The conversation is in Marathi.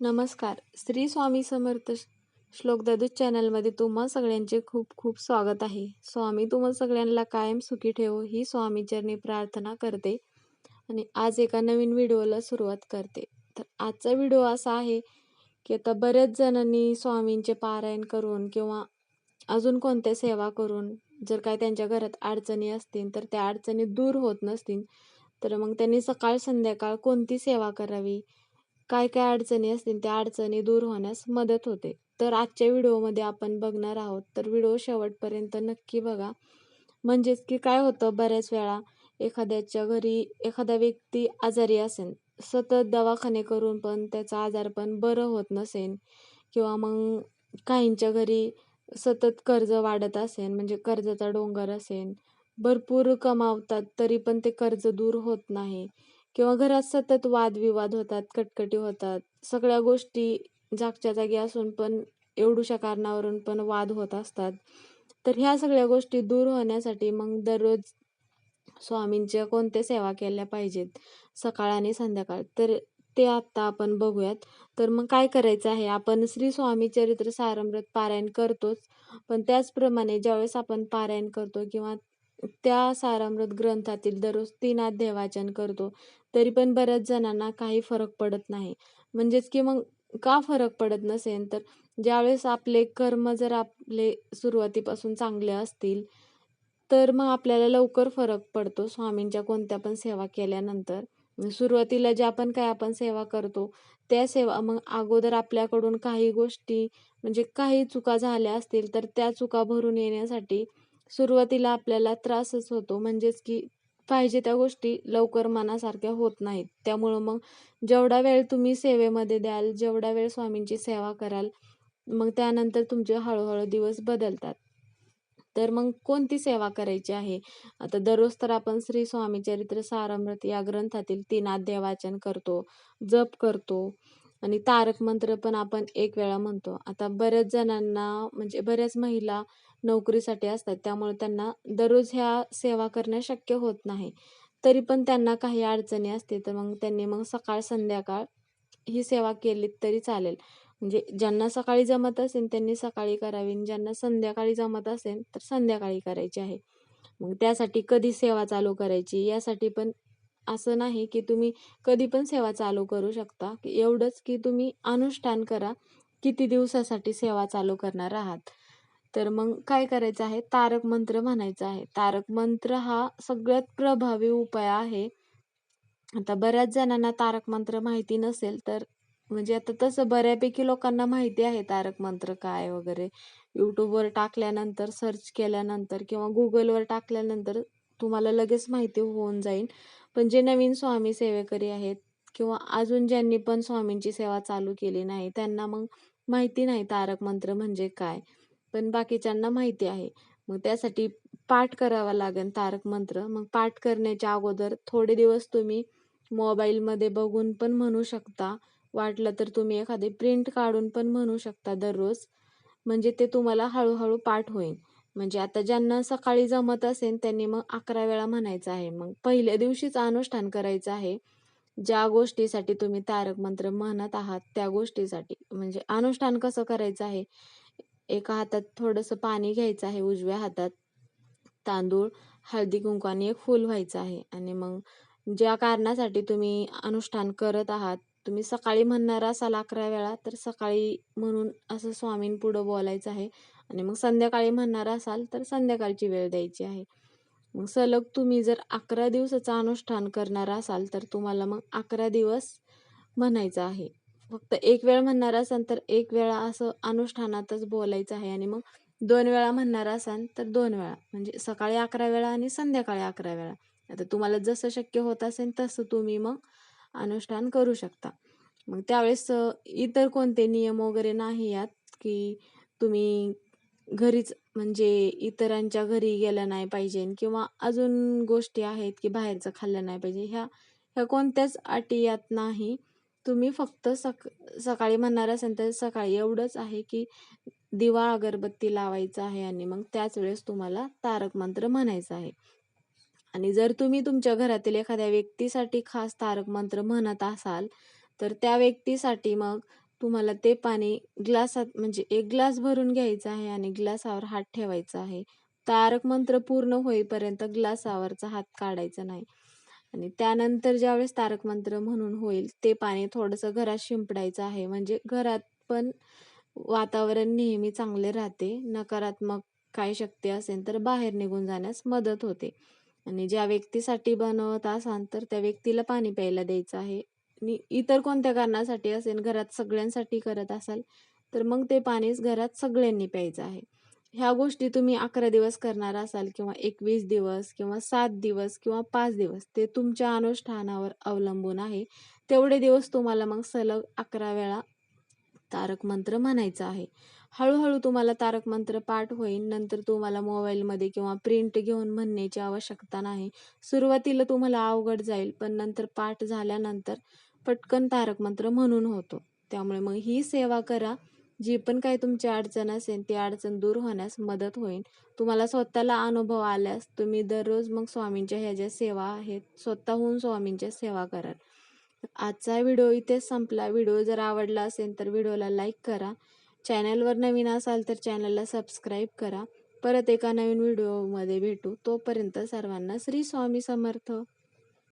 नमस्कार. श्री स्वामी समर्थ श्लोक ददूत चॅनलमध्ये तुम्हा सगळ्यांचे खूप खूप स्वागत आहे. स्वामी तुम्हा सगळ्यांना कायम सुखी ठेवो ही स्वामीचरणी प्रार्थना करते आणि आज एका नवीन व्हिडिओला सुरुवात करते. तर आजचा व्हिडिओ असा आहे की आता बऱ्याच जणांनी स्वामींचे पारायण करून किंवा अजून कोणत्या सेवा करून जर काय त्यांच्या घरात अडचणी असतील तर त्या अडचणी दूर होत नसतील तर मग त्यांनी सकाळ संध्याकाळ कोणती सेवा करावी? काय काय अडचणी असतील त्या अडचणी दूर होण्यास मदत होते. तर आजच्या व्हिडिओमध्ये आपण बघणार आहोत तर व्हिडिओ शेवटपर्यंत नक्की बघा. म्हणजेच की काय होतं बऱ्याच वेळा एखाद्याच्या घरी एखादा व्यक्ती आजारी असेल सतत दवाखाने करून पण त्याचा आजार पण बरं होत नसेल किंवा मग काहींच्या घरी सतत कर्ज वाढत असेल म्हणजे कर्जाचा डोंगर असेल भरपूर कमावतात तरी पण ते कर्ज दूर होत नाही. किंवा घरात सतत वादविवाद होतात कटकटी होतात. सगळ्या गोष्टी जागच्या जागी असून पण एवढूशा कारणावरून पण वाद होत असतात. तर ह्या सगळ्या गोष्टी दूर होण्यासाठी मग दररोज स्वामींच्या कोणत्या सेवा केल्या पाहिजेत? सकाळ आणि संध्याकाळ. तर ते आत्ता आपण बघूयात. तर मग काय करायचं आहे? आपण श्री स्वामी चरित्र सारमृत पारायण करतोच. पण त्याचप्रमाणे ज्यावेळेस आपण पारायण करतो किंवा त्या सारामृत ग्रंथातील दररोज तीन अध्याय वाचन करतो. तरी पण बऱ्याच जणांना काही फरक पडत नाही. म्हणजेच की मग का फरक पडत नसेल तर ज्यावेळेस आपले कर्म जर आपले सुरुवातीपासून चांगले असतील तर मग आपल्याला लवकर फरक पडतो स्वामींच्या कोणत्या पण सेवा केल्यानंतर. सुरुवातीला ज्या पण काय आपण सेवा करतो त्या सेवा मग अगोदर आपल्याकडून काही गोष्टी म्हणजे काही चुका झाल्या असतील तर त्या चुका भरून येण्यासाठी सुरुवातीला आपल्याला त्रासच होतो. म्हणजेच की पाहिजे त्या गोष्टी लवकर मनासारख्या होत नाहीत. त्यामुळं मग जेवढा वेळ तुम्ही सेवेमध्ये द्याल जेवढा वेळ स्वामींची सेवा कराल मग त्यानंतर तुमचे हळूहळू दिवस बदलतात. तर मग कोणती सेवा करायची आहे? आता दररोज तर आपण श्री स्वामी चरित्र सारामृत या ग्रंथातील तीन अध्याय वाचन करतो जप करतो आणि तारक मंत्र पण आपण एक वेळा म्हणतो. आता बऱ्याच जणांना म्हणजे बऱ्याच महिला नोकरीसाठी असतात. त्यामुळे त्यांना दररोज ह्या सेवा करणं शक्य होत नाही. तरी पण त्यांना काही अडचणी असते तर मग त्यांनी मग सकाळ संध्याकाळ ही सेवा केली तरी चालेल. म्हणजे ज्यांना सकाळी जमत असेल त्यांनी सकाळी करावी. आणि ज्यांना संध्याकाळी जमत असेल तर संध्याकाळी करायची आहे. मग त्यासाठी कधी सेवा चालू करायची? यासाठी पण असं नाही की तुम्ही कधी पण सेवा चालू करू शकता. की एवढंच की तुम्ही अनुष्ठान करा. किती दिवसासाठी सेवा चालू करणार आहात? तर मग काय करायचं आहे? तारक मंत्र म्हणायचा आहे. तारक मंत्र हा सगळ्यात प्रभावी उपाय आहे. आता बऱ्याच जणांना तारक मंत्र माहिती नसेल तर म्हणजे आता तसं बऱ्यापैकी लोकांना माहिती आहे तारक मंत्र काय वगैरे. यूट्यूबवर टाकल्यानंतर सर्च केल्यानंतर किंवा गुगलवर टाकल्यानंतर तुम्हाला लगेच माहिती होऊन जाईल. पण जे नवीन स्वामी सेवेकरी आहेत किंवा अजून ज्यांनी पण स्वामींची सेवा चालू केली नाही त्यांना मग माहिती नाही तारक मंत्र म्हणजे काय. पण बाकीच्यांना माहिती आहे. मग त्यासाठी पाठ करावा लागेल तारक मंत्र. मग पाठ करण्याच्या अगोदर थोडे दिवस तुम्ही मोबाईलमध्ये बघून पण म्हणू शकता. वाटलं तर तुम्ही एखादी प्रिंट काढून पण म्हणू शकता दररोज. म्हणजे ते तुम्हाला हळूहळू पाठ होईल. म्हणजे आता ज्यांना सकाळी जमत असेल त्यांनी मग अकरा वेळा म्हणायचं आहे. मग पहिल्या दिवशीच अनुष्ठान करायचं आहे. ज्या गोष्टीसाठी तुम्ही तारक मंत्र म्हणत आहात त्या गोष्टीसाठी. म्हणजे अनुष्ठान कसं करायचं आहे? एका हातात थोडंसं पाणी घ्यायचं आहे उजव्या हातात तांदूळ हळदी कुंकू आणि एक फूल व्हायचं आहे. आणि मग ज्या कारणासाठी तुम्ही अनुष्ठान करत आहात तुम्ही सकाळी म्हणणार असाल अकरा वेळा तर सकाळी म्हणून असं स्वामींपुढं बोलायचं आहे. आणि मग संध्याकाळी म्हणणार असाल तर संध्याकाळची वेळ द्यायची आहे. मग सलग तुम्ही जर अकरा दिवसाचं अनुष्ठान करणार असाल तर तुम्हाला मग अकरा दिवस म्हणायचं आहे. फक्त एक वेळ म्हणणार असाल तर एक वेळा असं अनुष्ठानातच बोलायचं आहे आणि मग दोन वेळा म्हणणार असाल तर दोन वेळा. म्हणजे सकाळी अकरा वेळा आणि संध्याकाळी अकरा वेळा. आता तुम्हाला जसं शक्य होत असेल तसं तुम्ही मग अनुष्ठान करू शकता. मग त्यावेळेस इतर कोणते नियम वगैरे नाही यात की तुम्ही घरीच म्हणजे इतरांच्या घरी गेलं नाही पाहिजे किंवा अजून गोष्टी आहेत की बाहेरचं खाल्लं नाही पाहिजे. ह्या ह्या कोणत्याच अटी यात नाही. तुम्ही फक्त सक सकाळी म्हणणार असेल तर सकाळी एवढंच आहे की दिवा अगरबत्ती लावायचा आहे आणि मग त्याच वेळेस तुम्हाला तारक मंत्र म्हणायचं आहे. आणि जर तुम्ही तुमच्या घरातील एखाद्या व्यक्तीसाठी खास तारक मंत्र म्हणत असाल तर त्या व्यक्तीसाठी मग तुम्हाला ते पाणी ग्लासात म्हणजे एक ग्लास भरून घ्यायचं आहे आणि ग्लासावर हात ठेवायचा आहे. तारक मंत्र पूर्ण होईपर्यंत ग्लासावरचा हात काढायचा नाही. आणि त्यानंतर ज्यावेळेस तारक मंत्र म्हणून होईल ते पाणी थोडंसं घरात शिंपडायचं आहे. म्हणजे घरात पण वातावरण नेहमी चांगले राहते नकारात्मक काय शक्ती असेल तर बाहेर निघून जाण्यास मदत होते. आणि ज्या व्यक्तीसाठी बनवत असाल तर त्या व्यक्तीला पाणी प्यायला द्यायचं आहे. आणि इतर कोणत्या कारणासाठी असेल घरात सगळ्यांसाठी करत असाल तर मग ते पाणीच घरात सगळ्यांनी प्यायचं आहे. ह्या गोष्टी तुम्ही अकरा दिवस करणार असाल किंवा एकवीस दिवस किंवा सात दिवस किंवा पाच दिवस ते तुमच्या अनुष्ठानावर अवलंबून आहे. तेवढे दिवस तुम्हाला मग सलग अकरा वेळा तारक मंत्र म्हणायचं आहे. हळूहळू तुम्हाला तारक मंत्र पाठ होईल. नंतर तुम्हाला मोबाईलमध्ये किंवा प्रिंट घेऊन म्हणण्याची आवश्यकता नाही. सुरुवातीला तुम्हाला अवघड जाईल पण नंतर पाठ झाल्यानंतर पटकन तारक मंत्र म्हणून होतो. त्यामुळे मग ही सेवा करा. जी पण काही तुमची अडचण असेल ती अडचण दूर होण्यास मदत होईल. तुम्हाला स्वतःला अनुभव आल्यास तुम्ही दररोज मग स्वामींच्या ह्या ज्या सेवा आहेत स्वतःहून स्वामींच्या सेवा कराल. आजचा व्हिडिओ इथेच संपला. व्हिडिओ जर आवडला असेल तर व्हिडिओला लाईक करा. चॅनलवर नवीन असाल तर चॅनलला सबस्क्राईब करा. परत एका नवीन व्हिडिओमध्ये भेटू. तोपर्यंत सर्वांना श्री स्वामी समर्थ.